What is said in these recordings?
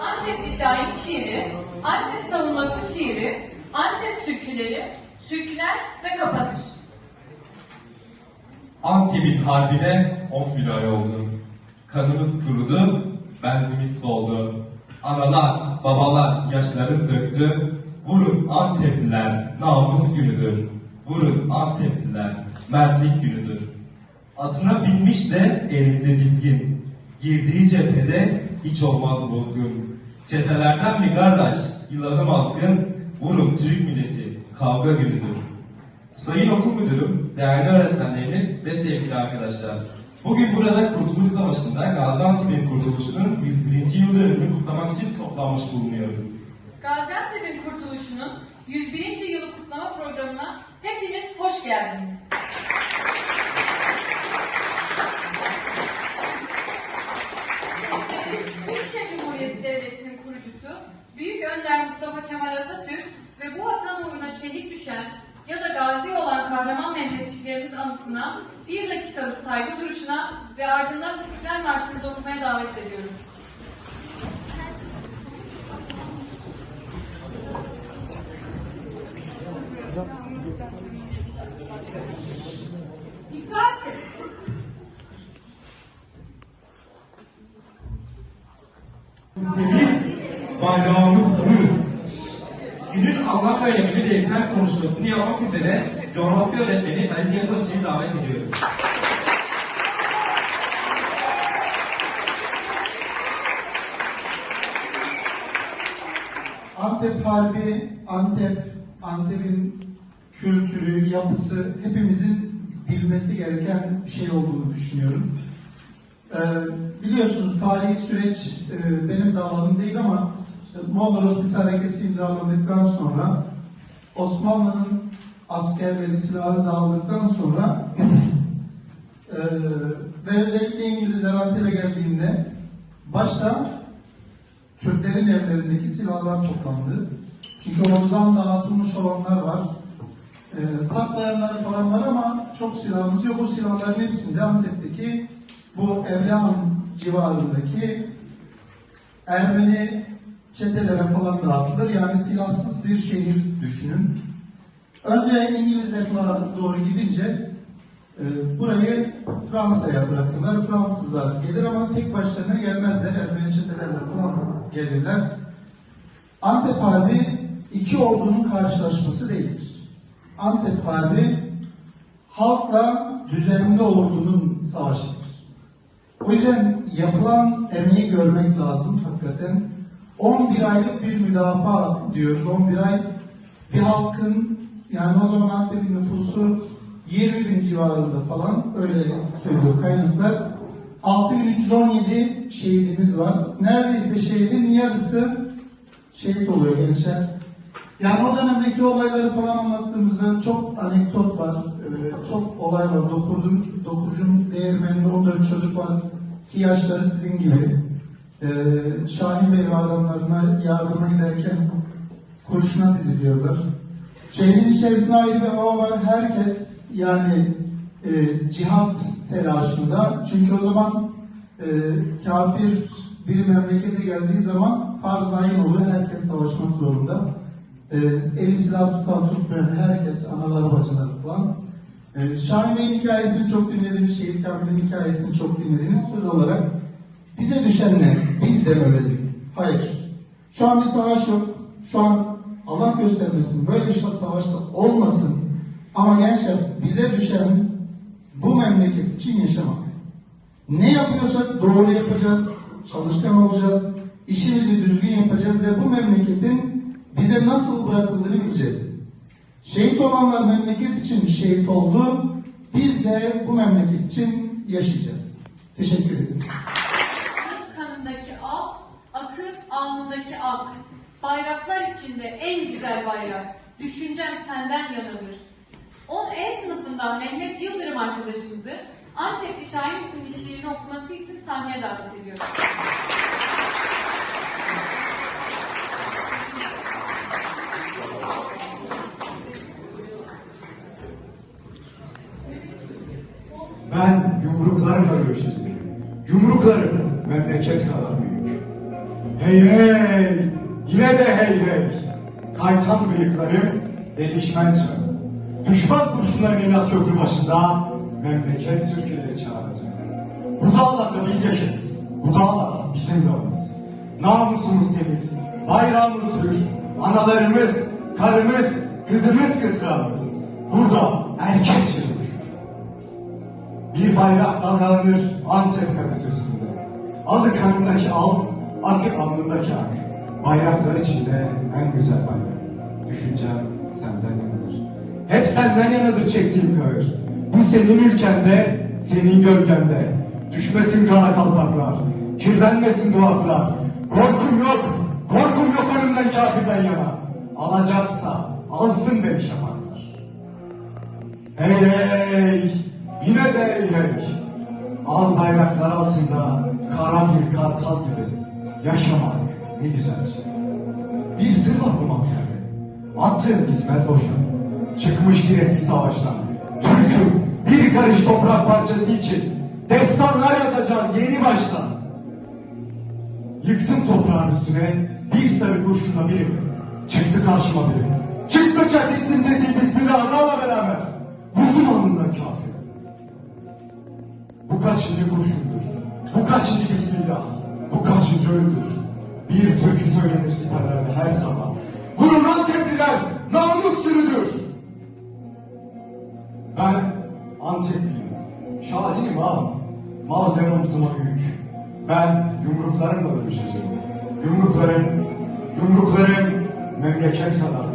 Antepli şair şiiri, Antep savunması şiiri, Antep türküleri, türküler ve kapanış. Antep'in harbine 11 ay oldu. Kanımız kurudu, benzimiz soldu. Analar, babalar yaşlarını döktü. Vurun Antepliler, namus günüdür. Vurun Antepliler, mertlik günüdür. Atına binmiş de elinde dizgin. Girdiği cephede hiç olmaz bozgun. Çetelerden mi kardeş, yılanım azgın. Vurun Türk milleti, kavga günüdür. Sayın okul müdürüm, değerli öğretmenlerimiz ve sevgili arkadaşlar. Bugün burada Kurtuluş Savaşı'nda Gaziantep'in kurtuluşunun 101. yıl dönümünü kutlamak için toplanmış bulunuyoruz. Gaziantep'in kurtuluşunun 101. yılı kutlama programına hepiniz hoş geldiniz. Büyük Önder Mustafa Kemal Atatürk ve bu vatan uğruna şehit düşen ya da gazi olan kahraman Mehmetçiklerimiz anısına bir dakikalık saygı duruşuna ve ardından İstiklal Marşı'nı okumaya davet ediyorum. Bayrağımız buyur. Günün Allah öğretmeni değişen konuşmasını yapmak üzere coğrafya öğretmeni Ali Yılbaşı'yı davet ediyorum. Antep Harbi, Antep, Antep'in kültürü, yapısı hepimizin bilmesi gereken bir şey olduğunu düşünüyorum. Ee, biliyorsunuz tarihi süreç e, benim de alanım değil ama işte Mondros Mütarekesi imzalandıktan sonra Osmanlı'nın askerleri silahı dağıldıktan sonra e, ve özellikle İngilizler Antep'e geldiğinde başta Türklerin evlerindeki silahlar toplandı. Çünkü oradan dağıtılmış olanlar var. Ee, saklayanlar falan var ama çok silahımız yok. O silahların hepsinde Antep'teki bu Evliyan civarındaki Ermeni çetelere falan dağıtılır. Yani silahsız bir şehir düşünün. Önce İngilizler falan doğru gidince e, burayı Fransa'ya bırakırlar. Fransızlar gelir ama tek başlarına gelmezler. Ermeni çetelerle falan gelirler. Antep Harbi iki ordunun karşılaşması değildir. Antep Harbi halkla düzenli ordunun savaşıdır. O yüzden yapılan emeği görmek lazım hakikaten. 11 aylık bir müdafaa diyoruz. 11 ay bir halkın yani o zaman Antep'in nüfusu 20 bin civarında falan öyle söylüyor kaynaklar. 6317 şehidimiz var. Neredeyse şehidin yarısı şehit oluyor gençler. Yani o dönemdeki olayları falan anlattığımızda çok anekdot var, ee, çok olay var. Dokurdum, Dokurcun değirmeninde 14 çocuk var ki yaşları sizin gibi. Ee, Şahin Bey adamlarına yardıma giderken kurşuna diziliyorlar. Şehrin içerisinde ayrı bir hava var. Herkes yani e, cihat telaşında. Çünkü o zaman e, kafir bir memlekete geldiği zaman farz ayın oluyor. Herkes savaşmak zorunda. E, eli silah tutan tutmayan herkes, analar bacılar falan. E, Şahin Bey'in hikayesini çok dinlediniz. Şehit Kamil'in hikayesini çok dinlediniz. Söz olarak bize düşen ne? Biz de değil. Hayır. Şu an bir savaş yok. Şu an Allah göstermesin böyle bir savaşta olmasın. Ama gençler bize düşen bu memleket için yaşamak. Ne yapıyorsak doğru yapacağız, çalışkan olacağız, işimizi düzgün yapacağız ve bu memleketin bize nasıl bırakıldığını bileceğiz. Şehit olanlar memleket için şehit oldu, biz de bu memleket için yaşayacağız. Teşekkür ederim. Akın kanındaki al, akın alnındaki ak. Bayraklar içinde en güzel bayrak. Düşüncem senden yanadır. 10 E sınıfından Mehmet Yıldırım arkadaşımızı Antepli Şahin isimli şiirini okuması için sahneye davet ediyorum. Ben yumruklarımla göğsüzüm. Yumruklarım memleket kadar. Hey hey! Yine de hey hey! Kaytan bıyıkları, delişmen çağı. Düşman kurşunların inat köprü başında memleket Türkiye'leri çağıracak. Bu dağlarda biz yaşarız. Bu dağlar bizim dağımız. Namusumuz temiz, bayrağımız hür, analarımız, karımız, kızımız kızlarımız. Burada erkek çığırır. Bir bayrak dalgalanır Antep karası üstünde. Adı kanındaki al, akı alnındaki ak. Bayraklar içinde en güzel bayrak. Düşüncem senden yanadır. Hep senden yanadır çektiğim kahır. Bu senin ülkende, senin gölgende. Düşmesin kara kalpaklar, kirlenmesin duaklar. Korkum yok, korkum yok önümden kafirden yana. Alacaksa alsın beni şafaklar. Hey hey! Yine de hey hey! Al bayraklar altında kara bir kartal gibi yaşamak ne güzel şey. Bir sır var bu mahzerde. Attığın gitmez boşa. Çıkmış bir eski savaştan. Türk'üm bir karış toprak parçası için destanlar yazacağız yeni baştan. Yıktım toprağın üstüne bir sarı kurşunla biri. Çıktı karşıma biri. Çıktı çak ettim sesi bismillahla beraber. Vurdum alnından kafir. Bu kaçıncı kurşundur? Bu kaçıncı bismillah? Bu kaçıncı ölümdür? Bir türkü söylenir siperlerde her sabah. Bunun Antepliler namus günüdür. Ben Antepliyim. Şahinim ağam. Malzeme omzuma büyük. Ben yumruklarımla dövüşeceğim. Yumruklarım, yumruklarım memleket kadar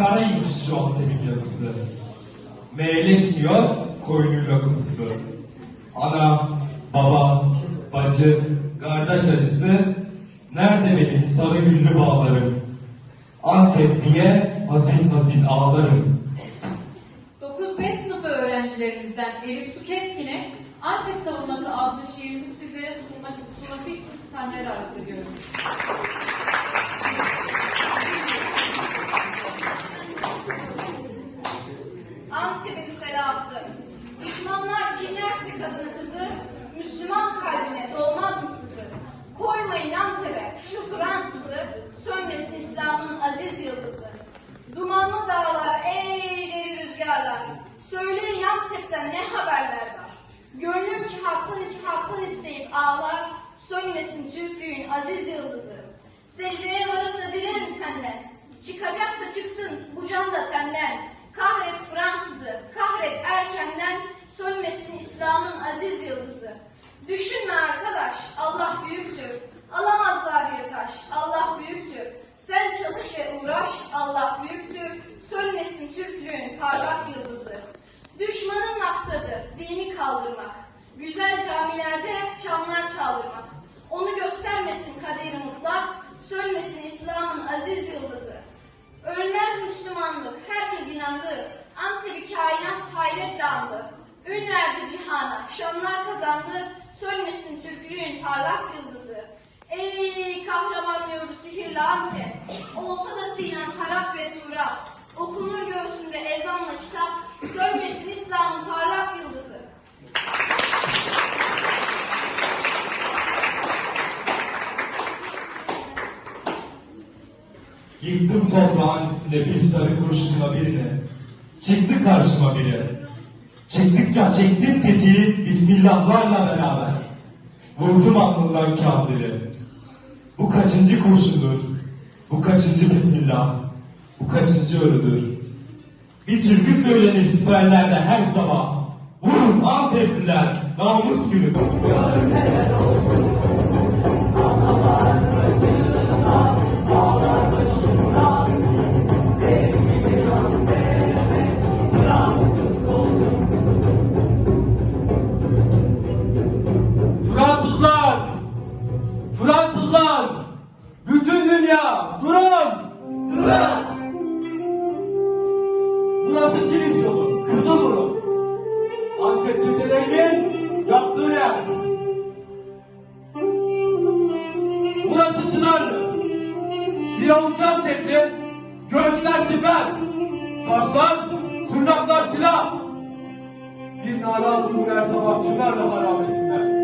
Karaymış Antep'in yazısı. Meyleşmiyor koyunuyla kuzusu. Ana, baba, bacı, kardeş acısı. Nerede benim sarı güllü bağlarım? Antep diye hazin hazin ağlarım. 9-5 sınıfı öğrencilerimizden Elif Su Keskin'e Antep Savunması adlı şiirini sizlere sunmak, sunması için sahneye davet ediyorum. Antep'in selası. Düşmanlar çiğnerse kadını kızı, Müslüman kalbine dolmaz mı sızı? Koymayın Antep'e şu Fransızı, sönmesin İslam'ın aziz yıldızı. Dumanlı dağlar, ey deli rüzgarlar, söyleyin Antep'ten ne haberler var? Gönlüm ki haktan, haktan isteyip ağlar, sönmesin Türklüğün aziz yıldızı. Secdeye varıp da dilerim senden, çıkacaksa çıksın bu can da tenden. Kahret Fransızı, kahret erkenden, sönmesin İslam'ın aziz yıldızı. Düşünme arkadaş, Allah büyüktür. Alamazlar bir taş, Allah büyüktür. Sen çalış ve uğraş, Allah büyüktür. Sönmesin Türklüğün parlak yıldızı. Düşmanın maksadı dini kaldırmak. Güzel camilerde çanlar çaldırmak. Onu göstermesin kaderi mutlak, sönmesin İslam'ın aziz yıldızı. Ölmez Müslümanlık, herkes inandı. Antep'i kainat hayret dağıldı. Ün verdi cihana, şanlar kazandı. Sönmesin Türklüğün parlak yıldızı. Ey kahraman yurdu sihirli Antep. Olsa da Sinan harap ve Tuğra. Okunur göğsünde ezanla kitap. Sönmesin İslam'ın parlak yıldızı. Yıktım toprağın üstünde bir sarı kurşunla birini. Çıktı karşıma biri. Çıktıkça çektim tetiği Bismillahlarla beraber. Vurdum alnından kafiri. Bu kaçıncı kurşundur? Bu kaçıncı Bismillah? Bu kaçıncı ölüdür? Bir türkü söylenir siperlerde her sabah. Vurun Antepliler, namus günü. Fransızlar! Dünya durun! Durun! Burası kilis yolu, Kızılburun. Antep çetelerinin yaptığı yer. Burası Çınarlı. Bir avuç Antepli, göğüsler siper, taşlar, tırnaklar silah. Bir narazı uğrar sabahçılarla harabesinde.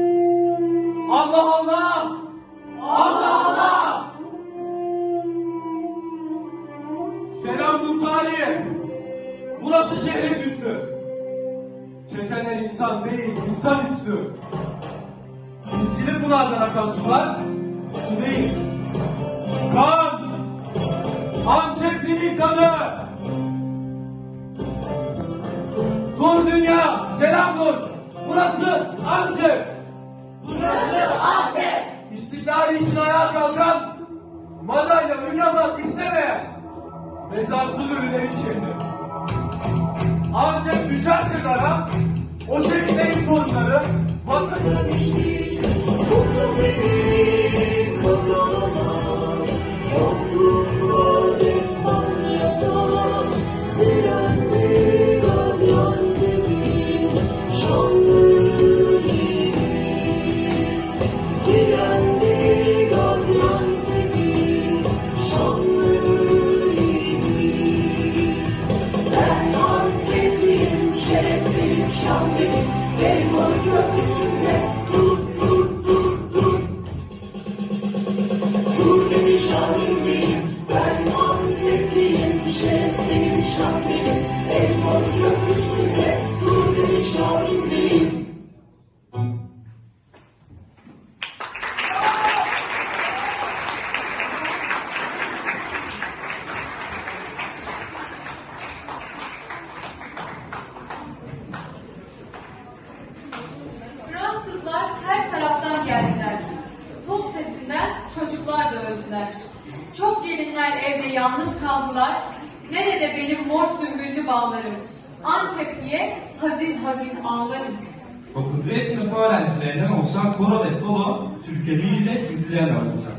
Allah Allah! Allah Allah! Muhtari! Burası şehrin üstü. Çeteler insan değil, insan üstü. İncili pınardan akan sular, su değil. Kan! Antepli'nin kanı! Dur dünya, selam dur! Burası Antep! Burası Antep! İstiklali için ayağa kalkan, madalya mücevher istemeyen, mezarsız ölülerin şehri. Antep düşerse kara, o şehitlerin torunları, vatanı Fransızlar sümbüllü bağlarım? Antepli'ye hazin hazin ağlarım. 9. sınıf öğrencilerinden oluşan koro ve solo Türkiye Dili ile sizlerle olacak.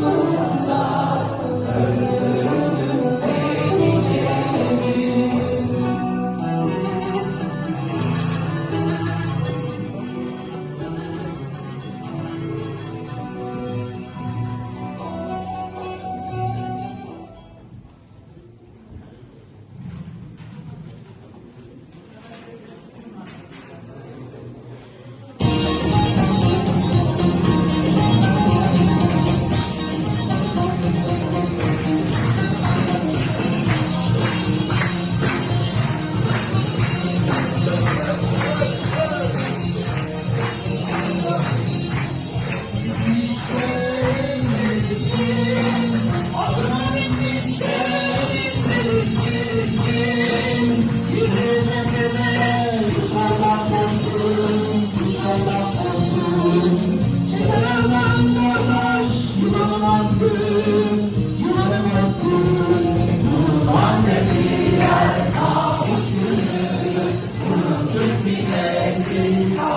Lord. Antep